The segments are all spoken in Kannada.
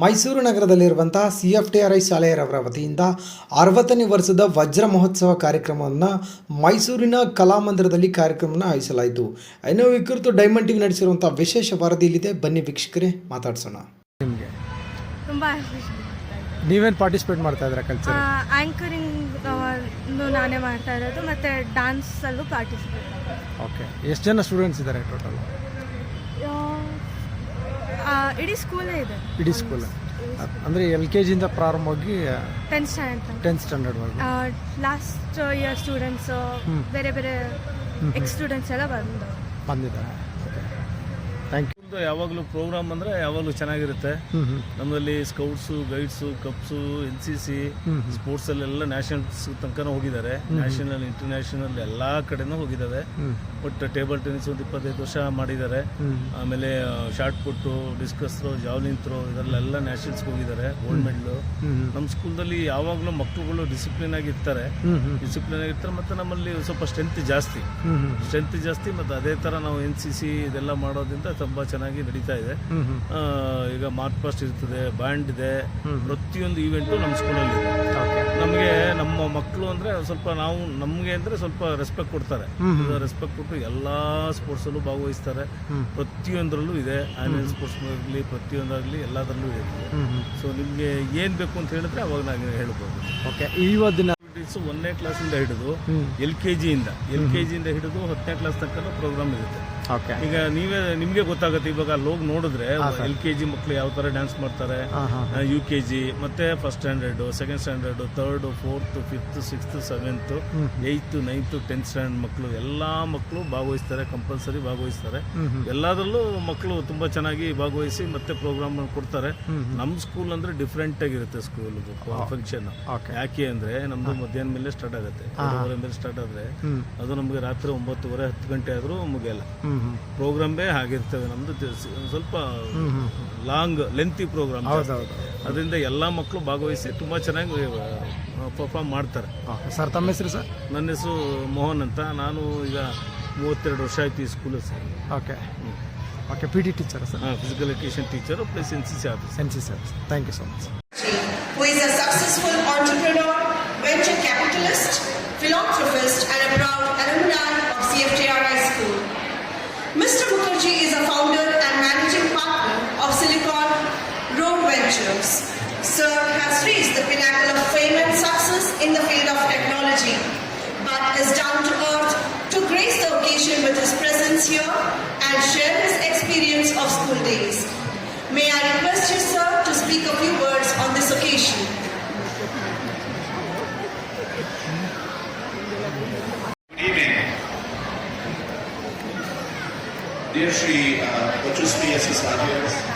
Mysuru ನಗರದಲ್ಲಿರುವಂತಹ C F T R I ಶಾಲೆಯರವರ ವತಿಯಿಂದ ಅರವತ್ತನೇ ವರ್ಷದ ವಜ್ರ ಮಹೋತ್ಸವ ಕಾರ್ಯಕ್ರಮವನ್ನು ಮೈಸೂರಿನ ಕಲಾಮಂದಿರದಲ್ಲಿ ಕಾರ್ಯಕ್ರಮವನ್ನು ಆಯೋಜಿಸಲಾಯಿತು. ಇನ್ನು ಈ ಕುರಿತು ಡೈಮಂಡ್ ಟಿವಿ ನಡೆಸಿರುವಂಥ ವಿಶೇಷ ವರದಿ ಇಲ್ಲಿದೆ ಬನ್ನಿ ವೀಕ್ಷಕರೇ ಮಾತಾಡಿಸೋಣ. ನಿಮಗೆ? ತುಂಬ ನೀವೇನು ಪಾರ್ಟಿಸಿಪೇಟ್ ಮಾಡ್ತಾ ಇದ್ದೀರಾ ಕಲ್ಚರ್ ಆ್ಯಂಕರಿಂಗ್ ನಾನೇ ಮಾಡ್ತಾ ಇರೋದು ಮತ್ತು ಡ್ಯಾನ್ಸಲ್ಲೂ ಪಾರ್ಟಿಸಿಪೇಟ್ ಓಕೆ ಎಷ್ಟು ಜನ ಸ್ಟೂಡೆಂಟ್ಸ್ ಇದ್ದಾರೆ ಟೋಟಲ್ ಇಡೀ ಸ್ಕೂಲೇ ಇದೆ. ಇಡೀ ಸ್ಕೂಲ್. ಅಂದರೆ ಎಲ್ ಕೆ ಜಿಯಿಂದ ಪ್ರಾರಂಭವಾಗಿ ಟೆಂತ್ ಸ್ಟ್ಯಾಂಡರ್ಡ್ ಟೆಂತ್ ಸ್ಟ್ಯಾಂಡರ್ಡ್ವರೆಗೂ ಲಾಸ್ಟ್ ಇಯರ್ ಸ್ಟೂಡೆಂಟ್ಸ್ ಬೇರೆ ಬೇರೆ ಎಕ್ಸ್ ಸ್ಟೂಡೆಂಟ್ಸ್ ಎಲ್ಲ ಬಂದು ಬಂದಿದ್ದಾರೆ. ಒಂದು ಯಾವಾಗಲೂ ಪ್ರೋಗ್ರಾಮ್ ಅಂದರೆ ಯಾವಾಗಲೂ ಚೆನ್ನಾಗಿರುತ್ತೆ. ನಮ್ಮಲ್ಲಿ scouts guides cubs N C C ಸ್ಪೋರ್ಟ್ಸಲ್ಲೆಲ್ಲ nationals ತನಕ ಹೋಗಿದ್ದಾರೆ. ನ್ಯಾಷನಲ್ ಇಂಟರ್ನ್ಯಾಷನಲ್ ಎಲ್ಲ ಕಡೆನೂ ಹೋಗಿದ್ದಾವೆ ಬಟ್ ಟೇಬಲ್ ಟೆನಿಸ್ ಒಂದು ಇಪ್ಪತ್ತೈದು ವರ್ಷ ಮಾಡಿದ್ದಾರೆ. ಆಮೇಲೆ shot put discus throw javelin throw ಇದರಲ್ಲೆಲ್ಲ ನ್ಯಾಷನಲ್ಸ್ಗೆ ಹೋಗಿದ್ದಾರೆ. ಗೋಲ್ಡ್ ಮೆಡ್ಲು ನಮ್ಮ ಸ್ಕೂಲ್ದಲ್ಲಿ ಯಾವಾಗಲೂ ಮಕ್ಕಳುಗಳು ಡಿಸಿಪ್ಲಿನ್ ಆಗಿರ್ತಾರೆ ಡಿಸಿಪ್ಲಿನ್ ಆಗಿರ್ತಾರೆ ಮತ್ತು ನಮ್ಮಲ್ಲಿ ಸ್ವಲ್ಪ ಸ್ಟ್ರೆಂತ್ ಜಾಸ್ತಿ. ಸ್ಟ್ರೆಂತ್ ಜಾಸ್ತಿ ಮತ್ತು ಅದೇ ಥರ ನಾವು ಎನ್ ಸಿ ಸಿ ಇದೆಲ್ಲ ಮಾಡೋದ್ರಿಂದ ತುಂಬ ಚೆನ್ನಾಗಿ ನಡೀತಾ ಇದೆ. ಈಗ ಮಾರ್ಕ್ ಪಾಸ್ಟ್ ಇರ್ತದೆ ಬ್ಯಾಂಡ್ ಇದೆ. ಪ್ರತಿಯೊಂದು ಈವೆಂಟು ನಮ್ಮ ಸ್ಕೂಲಲ್ಲಿ ಇದೆ. ನಮಗೆ ನಮ್ಮ ಮಕ್ಕಳು ಅಂದರೆ ಸ್ವಲ್ಪ ನಾವು ನಮಗೆ ಅಂದರೆ ಸ್ವಲ್ಪ ರೆಸ್ಪೆಕ್ಟ್ ಕೊಡ್ತಾರೆ. ರೆಸ್ಪೆಕ್ಟ್ ಕೊಟ್ಟು ಎಲ್ಲ ಸ್ಪೋರ್ಟ್ಸಲ್ಲೂ ಭಾಗವಹಿಸ್ತಾರೆ. ಪ್ರತಿಯೊಂದರಲ್ಲೂ ಇದೆ. ಆನ್ಯಲ್ ಸ್ಪೋರ್ಟ್ಸ್ ಪ್ರತಿಯೊಂದರಲ್ಲಿ ಎಲ್ಲದರಲ್ಲೂ ಇದೆ. ಸೊ ನಿಮಗೆ ಏನು ಬೇಕು ಅಂತ ಹೇಳಿದ್ರೆ ಅವಾಗ ನಾನು ಹೇಳ್ಬೋದು. ಓಕೆ. ಇವತ್ತಿನ ಆಕ್ಟಿವಿಟೀಸು ಒಂದನೇ ಕ್ಲಾಸಿಂದ ಹಿಡಿದು ಎಲ್ ಕೆ ಜಿಯಿಂದ ಎಲ್ ಕೆ ಜಿಯಿಂದ ಹಿಡಿದು ಹತ್ತನೇ ಕ್ಲಾಸ್ ತನಕ ಪ್ರೋಗ್ರಾಮ್ ಇರುತ್ತೆ. ಈಗ ನೀವೇ ನಿಮಗೆ ಗೊತ್ತಾಗುತ್ತೆ ಇವಾಗ ಅಲ್ಲಿ ಹೋಗಿ ನೋಡಿದ್ರೆ ಎಲ್ ಕೆ ಜಿ ಮಕ್ಕಳು ಯಾವ ತರ ಡ್ಯಾನ್ಸ್ ಮಾಡ್ತಾರೆ ಯು ಕೆ ಜಿ ಮತ್ತೆ first standard second standard third fourth fifth sixth seventh eighth ninth tenth standard ಮಕ್ಕಳು ಎಲ್ಲಾ ಮಕ್ಕಳು ಭಾಗವಹಿಸ್ತಾರೆ ಕಂಪಲ್ಸರಿ ಭಾಗವಹಿಸ್ತಾರೆ. ಎಲ್ಲದರಲ್ಲೂ ಮಕ್ಕಳು ತುಂಬಾ ಚೆನ್ನಾಗಿ ಭಾಗವಹಿಸಿ ಮತ್ತೆ ಪ್ರೋಗ್ರಾಮ್ ಕೊಡ್ತಾರೆ. ನಮ್ಮ ಸ್ಕೂಲ್ ಅಂದ್ರೆ ಡಿಫ್ರೆಂಟ್ ಆಗಿರುತ್ತೆ ಸ್ಕೂಲ್ ಫಂಕ್ಷನ್ ಯಾಕೆ ಅಂದ್ರೆ ನಮ್ದು ಮಧ್ಯಾಹ್ನ ಮೇಲೆ ಸ್ಟಾರ್ಟ್ ಆಗುತ್ತೆ. ಮೇಲೆ ಸ್ಟಾರ್ಟ್ ಆದ್ರೆ ಅದು ನಮಗೆ ರಾತ್ರಿ ಒಂಬತ್ತುವರೆ ಹತ್ತು ಗಂಟೆ ಆದ್ರೂ ಮುಗಿಯಲ್ಲ. ಪ್ರೋಗ್ರಾಮೇ ಆಗಿರ್ತದೆ ನಮ್ಮದು ಸ್ವಲ್ಪ ಲಾಂಗ್ ಲೆಂತಿ ಪ್ರೋಗ್ರಾಮ್ ಅದರಿಂದ ಎಲ್ಲ ಮಕ್ಕಳು ಭಾಗವಹಿಸಿ ತುಂಬ ಚೆನ್ನಾಗಿ ಪರ್ಫಾರ್ಮ್ ಮಾಡ್ತಾರೆ. ಸರ್ ತಮ್ಮ ಹೆಸರು ಸರ್? ನನ್ನ ಹೆಸರು ಮೋಹನ್ ಅಂತ. ನಾನು ಈಗ ಮೂವತ್ತೆರಡು ವರ್ಷ ಆಯ್ತು ಈ school sir. Okay. Okay P T teacher sir? Physical education teacher plus N C C office N C sir thank you so much who is a successful entrepreneur, venture capitalist, philanthropist, and a proud alumni of CFTRI Has reached the pinnacle of fame and success in the field of technology, but is down to earth to grace the occasion with his presence here and share his experience of school days. May I request you, sir, to speak a few words on this occasion? Good evening. Dear Shri uh, Vachusri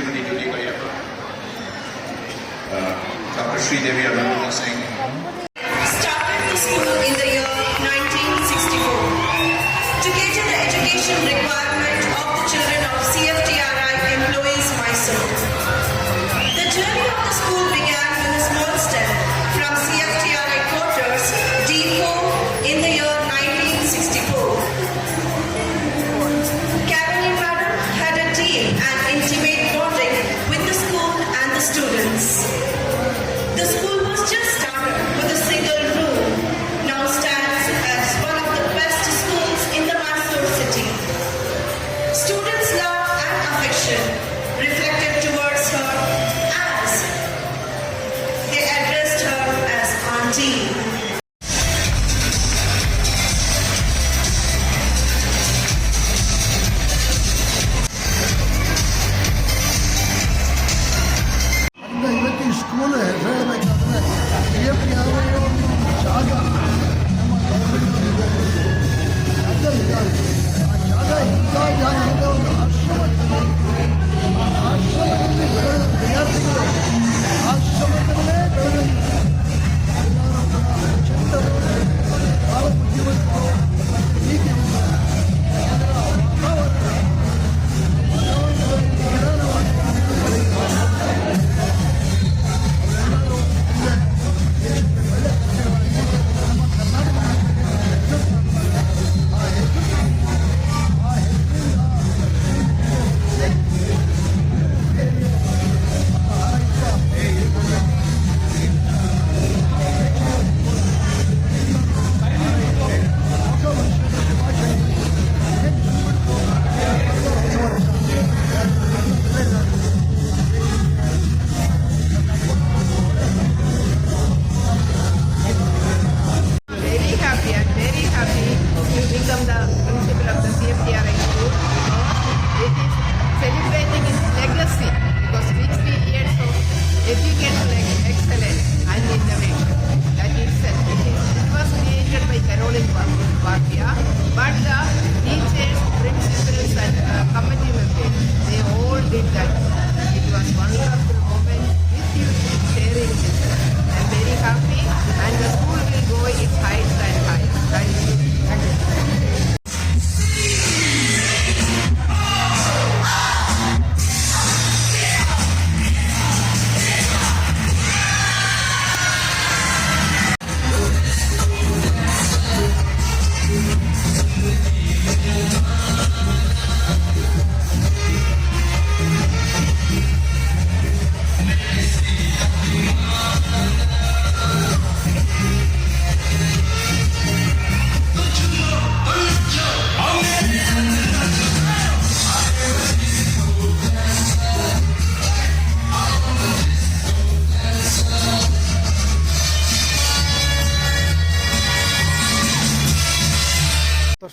Shrimati Julie भैया डॉक्टर श्रीदेवी अनुमोहन सिंह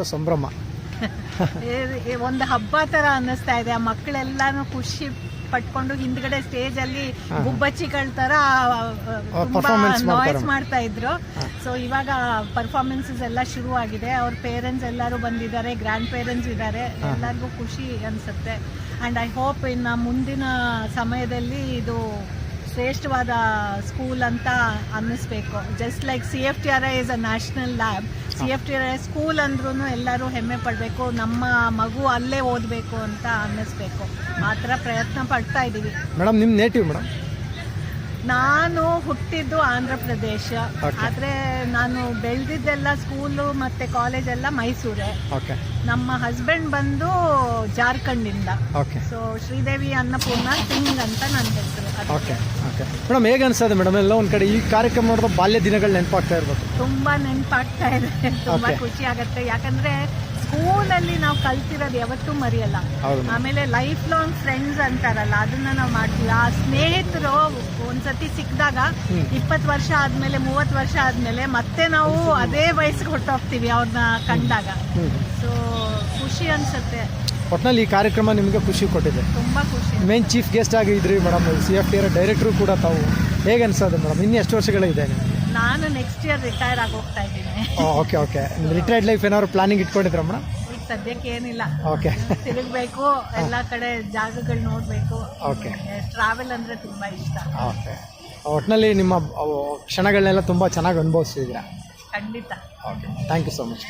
ವರ್ಷ ಸಂಭ್ರಮ. ಒಂದು ಹಬ್ಬ ತರ ಅನ್ನಿಸ್ತಾ ಇದೆ. ಆ ಮಕ್ಕಳೆಲ್ಲಾನು ಖುಷಿ ಪಟ್ಕೊಂಡು ಹಿಂದ್ಗಡೆ ಸ್ಟೇಜ್ ಅಲ್ಲಿ ಗುಬ್ಬಚ್ಚಿಗಳ ತರ. ನಾಯ್ಸ್ ಮಾಡ್ತಾ ಇದ್ರು. ಸೊ ಇವಾಗ ಪರ್ಫಾರ್ಮೆನ್ಸಸ್ ಎಲ್ಲ ಶುರು ಆಗಿದೆ ಅವ್ರ ಪೇರೆಂಟ್ಸ್ ಎಲ್ಲರೂ ಬಂದಿದ್ದಾರೆ ಗ್ರ್ಯಾಂಡ್ ಪೇರೆಂಟ್ಸ್ ಇದ್ದಾರೆ ಎಲ್ಲರಿಗೂ ಖುಷಿ ಅನ್ಸುತ್ತೆ. ಅಂಡ್ ಐ ಹೋಪ್ ಇನ್ನು ಮುಂದಿನ ಸಮಯದಲ್ಲಿ ಇದು ಶ್ರೇಷ್ಠವಾದ ಸ್ಕೂಲ್ ಅಂತ ಅನ್ನಿಸ್ಬೇಕು. Just like C F T R I is a national lab C F T school ಅಂದ್ರೂ ಎಲ್ಲರೂ ಹೆಮ್ಮೆ ಪಡಬೇಕು, ನಮ್ಮ ಮಗು ಅಲ್ಲೇ ಓದಬೇಕು ಅಂತ ಅನ್ನಿಸ್ಬೇಕು. ಆ ಥರ ಪ್ರಯತ್ನ ಪಡ್ತಾ ಇದ್ದೀವಿ ಮೇಡಮ್ ನಿಮ್ಮ ನೇಟಿವ್ ಮೇಡಮ್? ನಾನು ಹುಟ್ಟಿದ್ದು ಆಂಧ್ರ ಪ್ರದೇಶ. ಆದ್ರೆ ನಾನು ಬೆಳೆದಿದ್ದೆಲ್ಲ ಸ್ಕೂಲು ಮತ್ತೆ ಕಾಲೇಜ್ ಎಲ್ಲ ಮೈಸೂರೇ. ನಮ್ಮ ಹಸ್ಬೆಂಡ್ ಬಂದು ಜಾರ್ಖಂಡ್ ಇಂದ ಸೊ ಶ್ರೀದೇವಿ ಅನ್ನಪೂರ್ಣ ಸಿಂಗ್ ಅಂತ ನನ್ನ ಹೆಸರು. ಮೇಡಮ್ ಹೇಗೆ ಅನ್ಸೋದು ಮೇಡಮ್? ಎಲ್ಲ ಒಂದ್ ಕಡೆ ಈ ಕಾರ್ಯಕ್ರಮ ನೋಡಿದ್ರೆ ಬಾಲ್ಯ ದಿನಗಳು ನೆನಪಾಗ್ತಾ ಇರ್ಬೋದು. ತುಂಬಾ ನೆನಪಾಗ್ತಾ ಇದೆ. ತುಂಬಾ ಖುಷಿ ಆಗತ್ತೆ. ಯಾಕಂದ್ರೆ ಸ್ಕೂಲಲ್ಲಿ ನಾವು ಕಲ್ತಿರೋದು ಯಾವತ್ತೂ ಮರೆಯಲ್ಲ. ಆಮೇಲೆ ಲೈಫ್ ಲಾಂಗ್ ಫ್ರೆಂಡ್ಸ್ ಅಂತಾರಲ್ಲ ಅದನ್ನ ನಾವು ಮಾಡ್ತೀವಿ. ಆ ಸ್ನೇಹಿತರು ಒಂದ್ಸತಿ ಸಿಕ್ಕಿದಾಗ ಇಪ್ಪತ್ತು ವರ್ಷ ಆದ್ಮೇಲೆ ಮೂವತ್ತು ವರ್ಷ ಆದ್ಮೇಲೆ ಮತ್ತೆ ನಾವು ಅದೇ ವಯಸ್ಸಿಗೆ ಹೊಟ್ಟೋಗ್ತೀವಿ ಅವ್ರನ್ನ ಕಂಡಾಗ. ಸೊ ಖುಷಿ ಅನ್ಸುತ್ತೆ. ಒಟ್ನಲ್ಲಿ ಈ ಕಾರ್ಯಕ್ರಮ ನಿಮಗೆ ಖುಷಿ ಕೊಟ್ಟಿದೆ. ತುಂಬಾ ಖುಷಿ. ಮೇನ್ ಚೀಫ್ ಗೆಸ್ಟ್ ಆಗಿ ಇದ್ರಿ madam C F T director ಕೂಡ ತಾವು. ಹೇಗೆ ಅನ್ಸೋದು ಮೇಡಮ್ ಇನ್ನೆಷ್ಟು ಎಷ್ಟು ವರ್ಷಗಳಿದೆ ನಾನು ನೆಕ್ಸ್ಟ್ ಇಯರ್ ರಿಟೈರ್ ಆಗಿ ಹೋಗ್ತಾ ಇದ್ದೀನಿ ಓಕೆ ಓಕೆ ರಿಟೈರ್ಡ್ ಲೈಫ್ ಏನಾದ್ರು ಪ್ಲಾನಿಂಗ್ ಇಟ್ಕೊಂಡಿದ್ರ ಮೇಡಮ್? ಈಗ ಸದ್ಯಕ್ಕೆ ಏನಿಲ್ಲ. ಓಕೆ ತಿರುಗಬೇಕು ಎಲ್ಲ ಕಡೆ ಜಾಗಗಳು ನೋಡಬೇಕು. ಓಕೆ ಟ್ರಾವೆಲ್ ಅಂದ್ರೆ ತುಂಬಾ ಇಷ್ಟ. ಓಕೆ ಒಟ್ಟಿನಲ್ಲಿ ನಿಮ್ಮ ಕ್ಷಣಗಳನ್ನೆಲ್ಲ ತುಂಬ ಚೆನ್ನಾಗಿ ಅನುಭವಿಸಿದ್ದೀರಾ ಖಂಡಿತ. Okay thank you so much